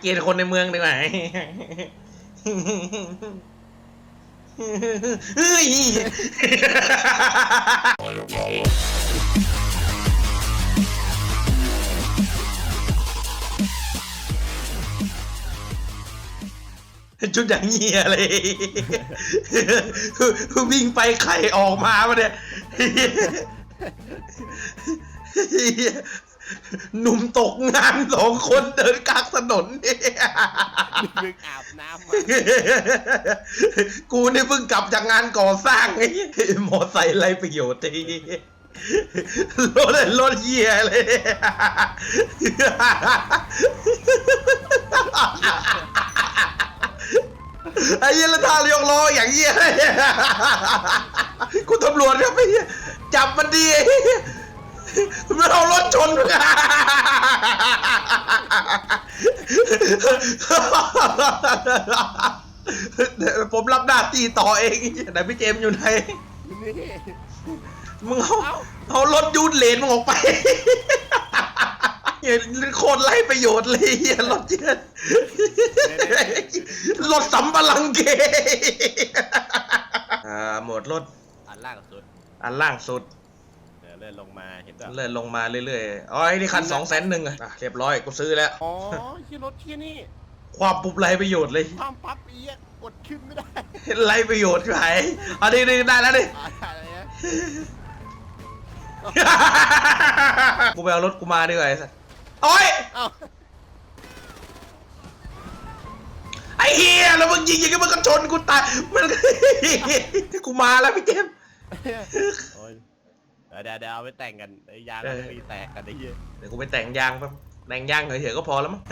เกณฑ์คนในเมืองดีกว่าเฮ้ยชุดอย่างเงี้ยเลยวิ่งไปไข่ออกมาปะเนี่ย หนุ่มตกงานสองคนเดินกลางถนนเนี่ยมึงอาบน้ำมากูนี่เพิ่งกลับจากงานก่อสร้างไอ้มอไซค์ไรประโยชน์ไอ้รถเลยรถเหี้ยเลยไอ้เหี้ยล้วท่าเรียกล้ออย่างเหี้ยเลยกูตำรวจครับไอ้เหี้ยจับมันดีไอ้เหี้ย มันเอารถชนเดี๋ยวผมรับหน้าที่ต่อเองไหนพี่เจมส์อยู่ไหน นี่มึงเอาเอารถยูดเลนมึงออกไปเหี้ยโคตรไรประโยชน์เลยเหี้ยรถเหี้ยรถสำปะลังเกอ่าหมดรถ อันล่างสุด อันล่างสุด เดี๋ยวเลื่อนลงมาเห็นป่ะเลื่อนลงมาเรื่อยๆ อ๋อไอ้นี่คันสองแสนหนึ่งอะอะเรียบร้อยกูซื้อแล้ว อ๋อที่รถที่นี่ความปุบไรประโยชน์เลยความปั๊บอีอะกดขึ้นไม่ได้ไรประโยชน์ไหนเอาดีดีได้แล้วดิอะไรนะกูไปเอารถกูมาดีกว่าไอ้สัสโอ้ยเอ้าไอ้เฮียแล้วมึงยิงอย่างนี้มันก็ชนกูตายมันกูมาแล้วพี่เจมส์โอ้ย เดี๋ยวเดี๋ยวเอาไปแต่งกันไอ้ยางเออมันมีแตกกันไอ้เหี้ยเดี๋ยวกูไปแต่งยางแป๊บแต่งยางเฉยๆก็พอแล้วมั้ง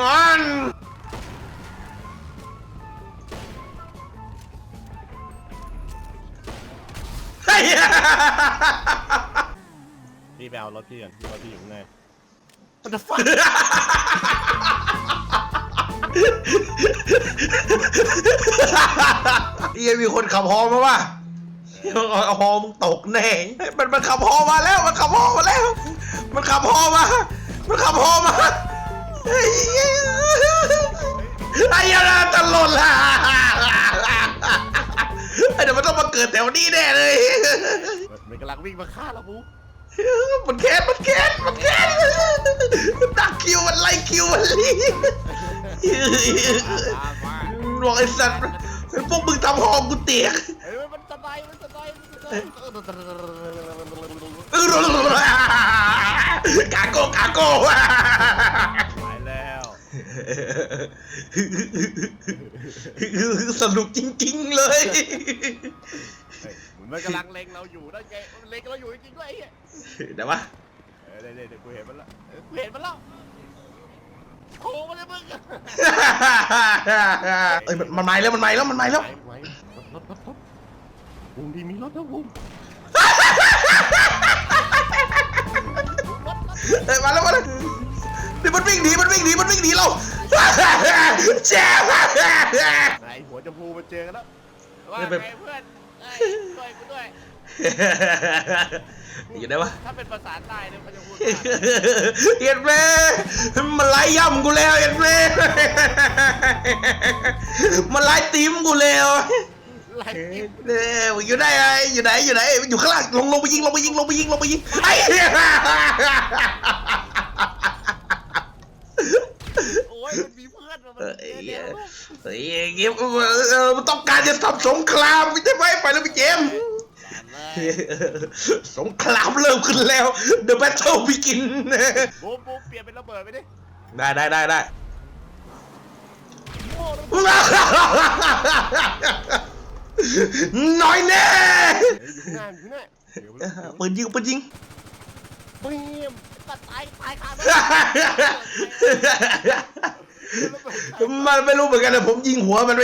งอนเฮ้ยพี่ไปเอารถพี่ก่อนพี่รถพี่อยู่ข้างในมันจะฟัง เฮียมีคนขับฮอมาว่ะฮอมึงตกแน่มันมันขับฮอมาแล้วมันขับฮอมาแล้ว มันขับฮอมา มันขับฮอมาไอ้เหี้ยไอ้เหี้ยาตลอดละไอ้เดี๋ยวมันต้องมาเกิดแถวนี้แน่เลยมันกำลังวิ่งมาฆ่าเราปุ๊มันแค้นมันแค้นมันแค้นดักคิวมันไล่คิวมันลี มามาบอไอ้สัตว์พวกมึงทำฮอกูเตียกเฮ้ยมันสบายมันสบายมันสบายกาโก้กาโก้ไปแล้วสนุกจริงๆเลยเฮ้ยมันกำลังเล็งเราอยู่นั่นไงเล็งเราอยู่จริงๆด้วยไอ้เหี้ยเดี๋ยววะเดี๋ยวเดี๋ยวเดี๋ยวกูเห็นมันละกูเห็นมันแล้ว โค้งมันเลยมึงเอ้ยมันมันไม่แล้วมันไม่แล้วมันไม่แล้วไหไหวรถรถรถรถบูมดีมีรถแล้วบูมเอ้ยมาแล้วมาแล้วนี่มันวิ่งหนีมันวิ่งหนีมันวิ่งหนีเราแจ้วไอหัวจมูกมาเจอกันแล้วว่าไม่ไงเป็นเพื่อนเอ้ยช่วยกูด้วย อยู่ไหนวะถ้าเป็นภาษาใต้เนี่ยมันจะพูดเอ็ดเม่มันไล่ย่ำกูแล้วเอ็ดเม่มันไล่ตีมกูแล้วไล่กิ๊บเด้ออยู่ไหนไอ้อยู่ไหนอยู่ไหนอยู่ข้างล่างลงลงไปยิงลงไปยิงลงไปยิงลงไปยิงไอ้เหี้ยโอ้ยมันมีเพื่อนมันเออเจไอ้อเหี้เดี๋ยยวเฮ้ยเกมเออมันต้องการจะทำสงครามไม่ใช่ไหมไปแล้วพี่เจม ส์สงครามเริ่มขึ้นแล้ว The Battle begin บูมบูมเปลี่ยนเป็นระเบิดไปดิได้ได้ได้ได้โอ้ระเบิดน้อยแน่เฮ้ยอยู่ข้างหน้าอยู่ข้างหน้าเดี๋ยวมันปืนยิงปืนยิงเปียมตัดตายตายขาดมันมันไม่รู้เหมือนกันนะผมยิงหัวมันไป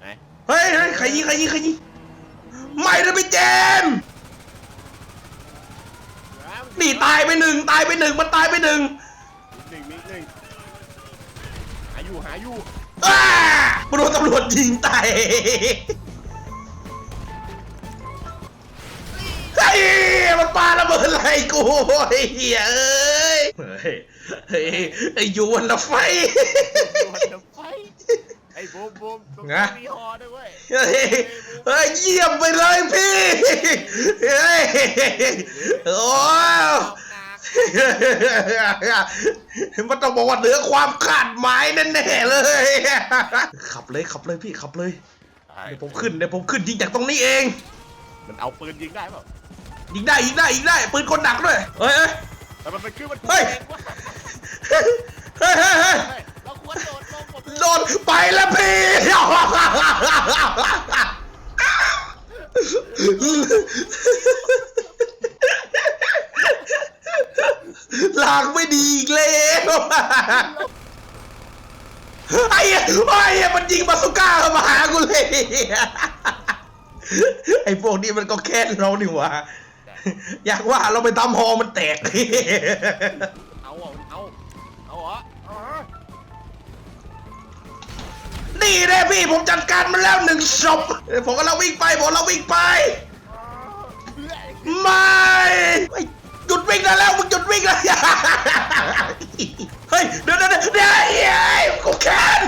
ไหนเฮ้ยเฮ้ยใครยิงใครยิงใครยิง ไม่นะพี่เจมส์นี่ตายไปหนึ่งตายไปหนึ่งมันตายไปหนึ่งหนึ่งนิดหนึ่งหาอยู่หาอยู่อ้ามันโดนตำรวจยิงตายเฮ้ยมันปาระกูไอ้เหี้ยเอ้ยเฮ้ยเฮ้ยไอ้ยูวันละไฟ วันเดอร์ไฟไอ้ บูมบูมตรงไงนี้มีฮอด้วยเว้ยเฮ้ยเฮ้ยเยี่ยมไปเลยพี่เฮ้ยโอ้มันต้องบอกว่าเหนือความคาดหมายแน่ๆเลย ขับเลยขับเลยพี่ขับเลยเดี๋ยวผมขึ้นเดี๋ยวผมขึ้นยิงจากตรงนี้เอง มันเอาปืนยิงได้เปล่ายิงได้ยิงได้ยิงได้ปืนคนหนักด้วยเฮ้ยเฮ้ยแต่มันเป็นคือมันเฮ้ย ไปแล้วพี่ ลางไม่ดีอีกแล้วไอ้ไอ้มันยิงบาสุก้าเข้ามาหากูเลย ไอ้พวกนี้มันก็แค้นเรานี่หว่า อยากว่าเราไปทำฮอมันแตก นี่แน่พี่ผมจัดการมันแล้วหนึ่งศพเอ้ยผมกำลังวิ่งไปผมกำลังวิ่งไป ไม่เฮ้ยหยุดวิ่งได้แล้วมึงหยุดวิ่งเลยเฮ้ยเดี๋ยวเดี๋ยวเดี๋ยวเดี๋ยวเฮ้ยกูแค้น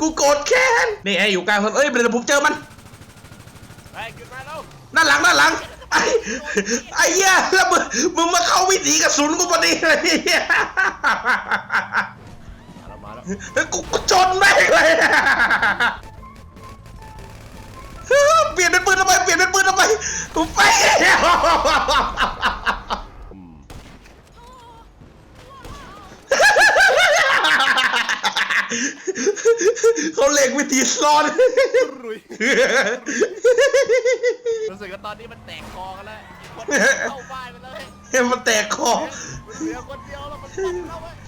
กูโกรธแค้นนี่ไอ้อยู่กลางถนนเอ้ยเดี๋ยวผมเจอมันไปขึ้นมาแล้วด้านหลังด้านหลังไอ้ไอ้เหี้ยแล้วมึงมึงมาเข้าวิถีกระสุนกูพอดีเลย เหี้ยมาแล้วมาแล้วเฮ้ยกูกูจนแม่งเลยเปลี่ยนเป็นปืนทำไมเปลี่ยนเป็นปืนทำไมกูไปอืมเขาเล็งวิธีซ่อน รุยรู้สึกว่าตอนนี้มันแตกคอกันแล้วคนเข้าบ้านไปเลยให้มันแตกคอมันเหลือคนเดียวแล้วมันปั๊มเข้าไว้เ